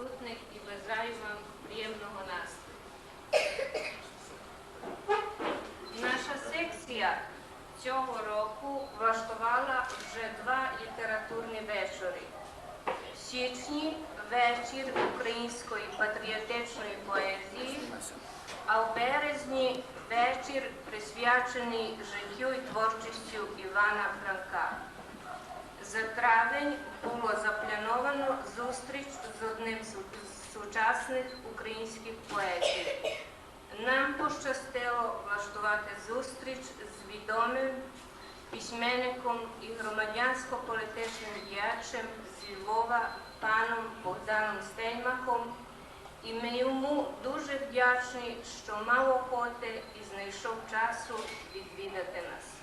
присутніх і бажаю вам приємного настрою. Наша секція цього року влаштувала вже два літературні вечори. В січні вечір української патріотичної поезії, а в березні вечір присвячений життю і творчістю Івана Франка. За травень було заплановано зустріч з одним з з сучасних українських поетів. Нам пощастило влаштувати зустріч з відомим письменником і громадянсько-політичним діячем зі Львова паном Богданом Стельмахом. І ми йому дуже вдячні, що мав охоти і знайшов часу відвідати нас.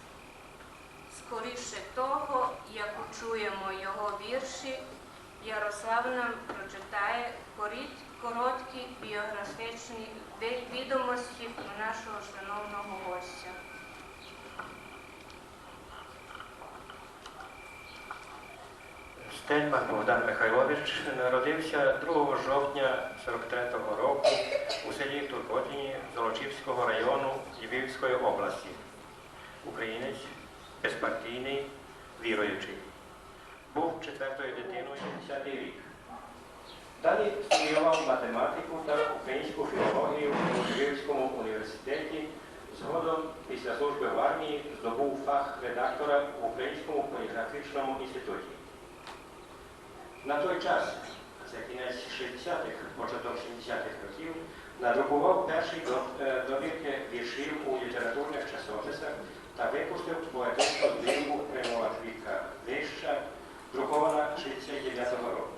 Скоріше того, як почуємо його вірші, Ярослав нам прочитає короткі біографічні відомості про нашого шановного гостя. Стельмах Богдан Михайлович народився 2 жовтня 43-го року у селі Туркотині Золочівського району Львівської області. Українець, безпартійний, віруючий. Був четвертою дитиною 10 рік. Далі студіював математику та українську філологію у Львівському університеті. Згодом після служби в армії здобув фах редактора в Українському поліграфічному інституті. На той час, це кінець 60-х, початок 70-х років, надрукував перший та випустив поетичну збірку Примова квітка вища, друкована 69-го року,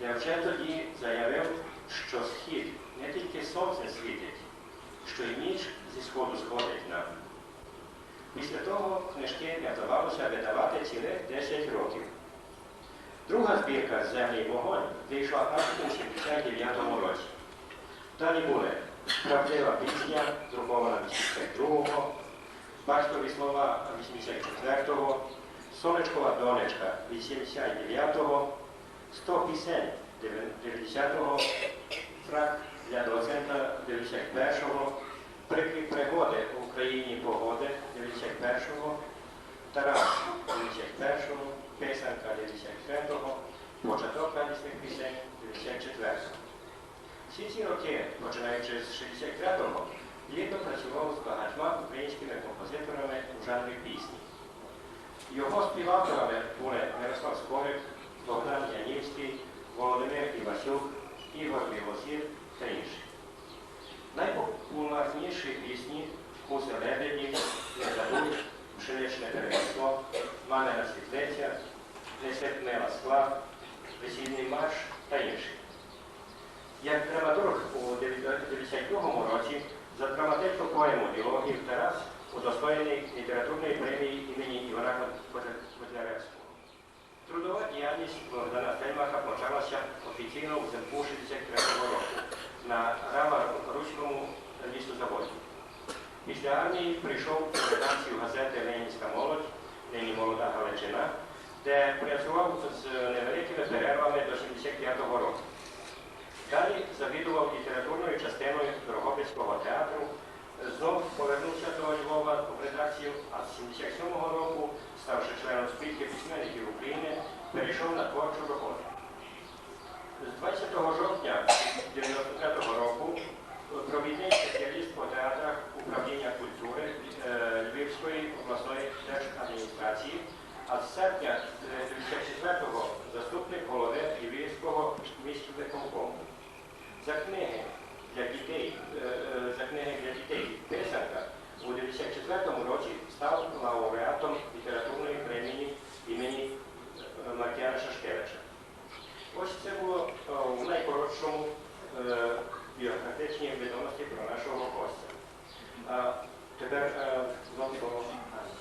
де вже тоді заявив, що схід не тільки сонце світить, що й ніч зі сходу сходить нам. Після того книжки не вдавалося видавати цілих 10 років. Друга збірка Землі і вогонь вийшла аж у 79 році. Далі були Правдива пісня, друкована 82-го, Батькові слова 84-го, Сонечкова донечка 89-го, 100 пісень 90-го, Фрак для доцента 91-го, Прикрі пригоди в Україні погоди 91-го, Тарас 91-го, писанка 93-го, початок радісних пісень 94-го. Всі ці роки, починаючи з 63-го, плідно працював з багатьма українськими композиторами у жанрі пісні. Його співавторами були Мирослав Скорик, Богдан Янівський, Володимир Івасюк, Ігор Білозір та інші. Найпопулярніші пісні «Гуси лебеді», «Не забудь», «Пшеничне деревство», «Мамина світлиця», «Несерпнева скла», «Весільний марш» та інші. Як драматург у 1992 році за поему «Діалогів Тарас» удостоєний літературної премії імені Івана Котляревського. Трудова діяльність Богдана Стельмаха почалася офіційно у взимку 63 року на Рава-Руському лісозаводі. Після армії прийшов в редакцію газети Ленінська молодь, нині молода Галичина, де працював з невеликими перервами до 75-го року. Далі завідував літературною частиною Дрогобицького театру, знов повернувся до Львова в редакцію, а з 77-го року, ставши членом спілки письменників України, перейшов на творчу роботу. З 20 жовтня 1993 року провідний спеціаліст по театрах управління культури е, Львівської обласної держадміністрації, а з серпня 1994-го заступник голови Львівського міськвиконкому. За книги для дітей, е, е, за книги для дітей писанка у 1994 році став лауреатом літературної премії імені е, Маркіяна Шашкевича. Ось це було е, в найкоротшому е, біографічній відомості про нашого гостя. А тепер е, вам слово. Ані.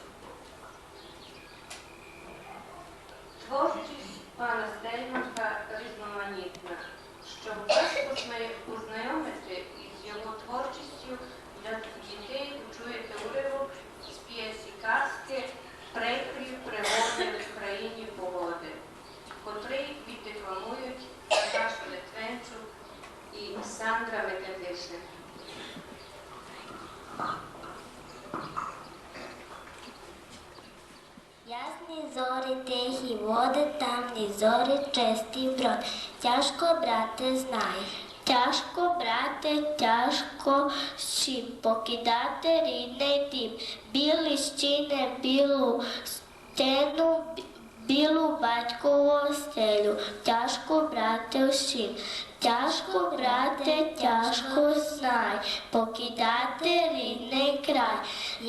Творчість пана Стельмаха різноманітна. Щоб позна- познайомити із його творчістю, для дітей ви чуєте уривок Гори тихі води, тамні зорі, чистий брод. Тяжко, брате, знай. Тяжко, брате, тяжко всім покидати рідний дім. Білі стіни, білу стіну, бі- білу батькову стелю. Тяжко, брате, всім. Тяжко, брате, тяжко знай, покидати рідний край.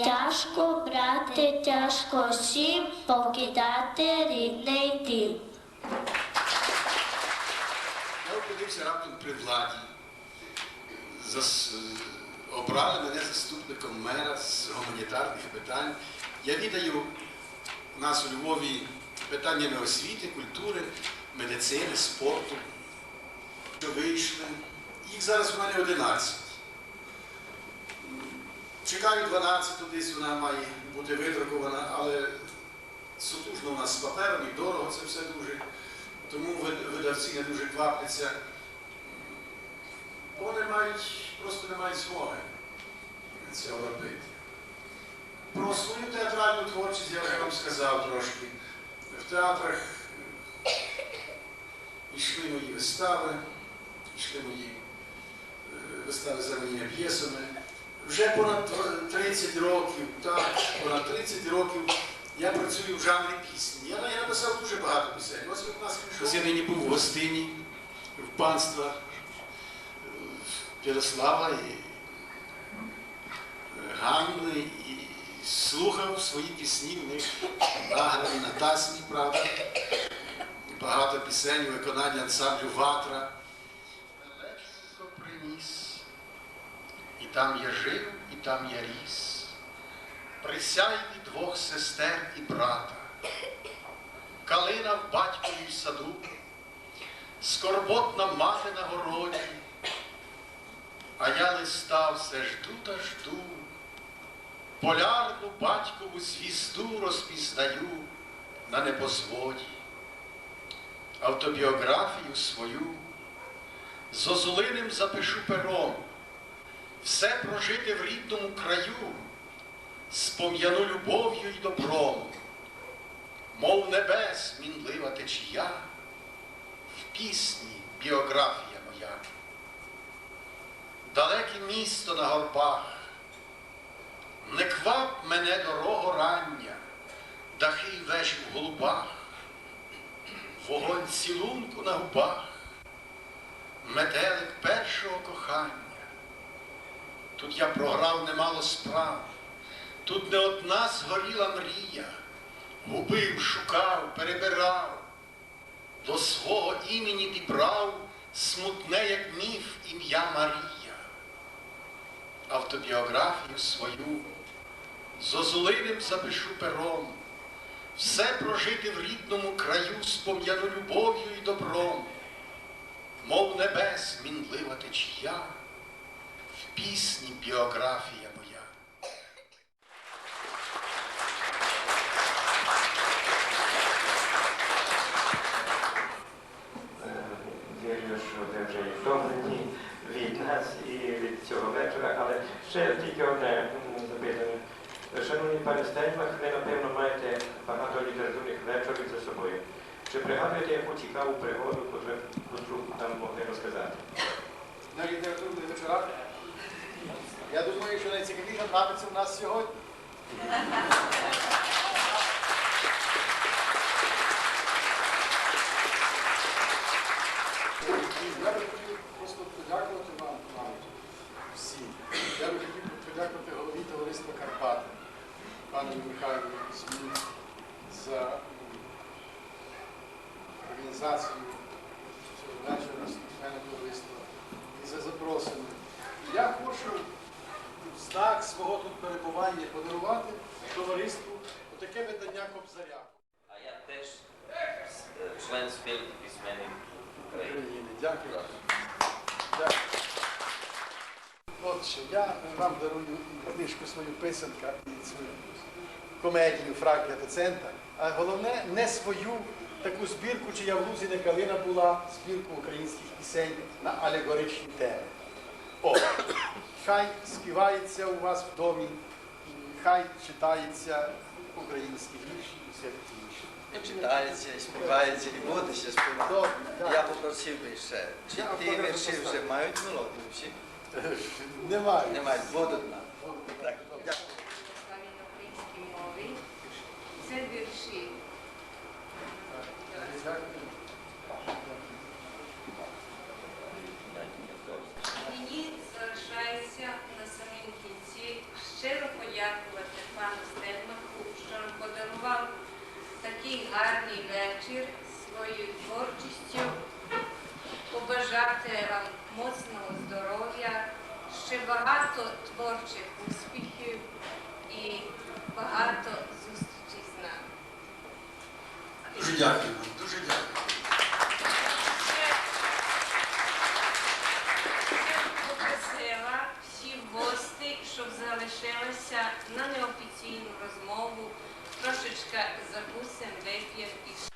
Тяжко, брате, тяжко всім, покидати рідний дім. Я опинився раптом при владі. Зас... Обрали мене заступником мера з гуманітарних питань. Я віддаю у нас у Львові питаннями освіти, культури, медицини, спорту. Вийшли. Їх зараз у мене 11. Чекаю 12, десь вона має бути видрукована, але сутужно у нас з папером і дорого це все дуже. Тому видавці не дуже квапляться. Бо Вони мають, просто не мають змоги цього робити. Про свою театральну творчість я вже вам сказав трошки. В театрах йшли мої вистави, йшли мої е, вистави за моїми п'єсами. Вже понад 30 років, так, понад 30 років я працюю в жанрі пісні. Я, я написав дуже багато пісень. Ось у нас ось я нині був в гостині, в панства Ярослава і е, Ганни і слухав свої пісні, в них награні на тасні, правда. Багато пісень у виконанні ансамблю Ватра. Там я жив, і там я ріс. Присяйві двох сестер і брата. Калина в батьковій саду, скорботна мати на городі, а я листа все жду та жду, полярну батькову звізду розпізнаю на небозводі, автобіографію свою. З озулиним запишу пером, все прожити в рідному краю, спом'яну любов'ю й добром, мов небес мінлива течія, в пісні біографія моя. Далеке місто на горбах, не квап мене дорого рання, дахи й вежі в голубах, вогонь цілунку на губах, метелик першого кохання. Тут я програв немало справ, тут не одна згоріла мрія, губив, шукав, перебирав, до свого імені дібрав смутне, як міф, ім'я Марія. Автобіографію свою з озулиним запишу пером, все прожити в рідному краю спом'яну любов'ю і добром, мов небес мінлива течія пісні біографія моя. Вірю, що ви вже і втомлені від нас і від цього вечора, але ще тільки одне запитання. Шановні пане Стельмах, ви напевно маєте багато літературних вечорів за собою. Чи пригадуєте яку цікаву пригоду, котру, котру там могли розказати? на літературних вечорах. Я думаю, що найцікавіше трапиться у нас сьогодні. Я би хотів просто подякувати вам, мабуть, всім. Я би хотів подякувати голові товариства Карпати, пану Михайлу Зміну, за організацію цього вечора з мене товариства і за запрошення. Я хочу в знак свого тут перебування подарувати товариству отаке видання Кобзаря А я теж член спілки письменників України. Дякую. Дякую. От що, я вам дарую книжку свою писанка і свою комедію Фрак П'ятицента, а головне не свою таку збірку, чия в Лузі не калина була, збірку українських пісень на алегоричні теми. О, хай співається у вас в домі, хай читається українські вірші і все такі інші. Читається, і співається, і буде ще співати. Добре, так. Я попросив би ще, чи Я ті вірші вже мають мелодію всі? Немає. Не мають, будуть нам. Так, дякую. Це вірші. Мені залишається на самім кінці щиро подякувати пану Стельмаху, що нам подарував гарний вечір своєю творчістю, побажати вам моцного здоров'я, ще багато творчих успіхів і багато зустрічей з нами. Дуже дякую вам, дуже дякую. Щоб залишилися на неофіційну розмову, Prošička, Zagusjen, Lejpijev i